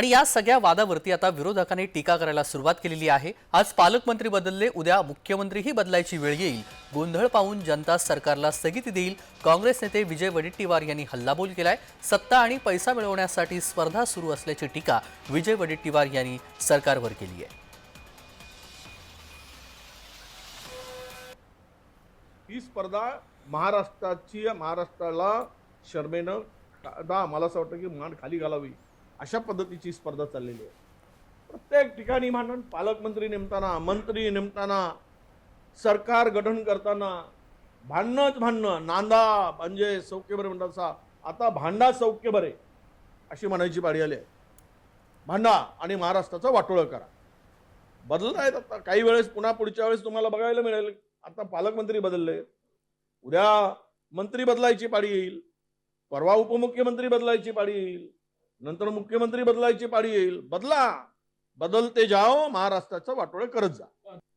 आणि या सगळ्या वादावरती आता विरोधकांनी टीका करायला सुरुवात केलेली आहे. आज पालकमंत्री बदलले उद्या मुख्यमंत्रीही बदलायची वेळ येईल. गोंधळ पाहून जनता सरकारला स्थगिती देईल. काँग्रेस नेते विजय वडेट्टीवार यांनी हल्लाबोल केलाय. सत्ता आणि पैसा मिळवण्यासाठी स्पर्धा सुरू असल्याची टीका विजय वडेट्टीवार यांनी सरकारवर केली आहे ही स्पर्धा महाराष्ट्राची महाराष्ट्राला शर्मेनं आता मला असं वाटतं की मान खाली घालावी. अशा पद्धतीची स्पर्धा चाललेली आहे. प्रत्येक ठिकाणी म्हणून पालकमंत्री नेमताना मंत्री नेमताना सरकार गठन करताना भांडणंच भांडणं नांदा म्हणजे सौख्य बरे म्हणतात असा आता भांडा सौख्य बरे अशी म्हणायची पाळी आली आहे. भांडा आणि महाराष्ट्राचं वाटोळं करा. बदलत आहेत आता. काही वेळेस पुन्हा पुढच्या वेळेस तुम्हाला बघायला मिळेल. आता पालकमंत्री बदलले. उद्या मंत्री बदलायची पाळी येईल. परवा उपमुख्यमंत्री बदलायची पाळी येईल. नंतर मुख्यमंत्री बदलायची पाळी येईल. बदला. बदलते जाओ महाराष्ट्राचं वाटोळे करत जा.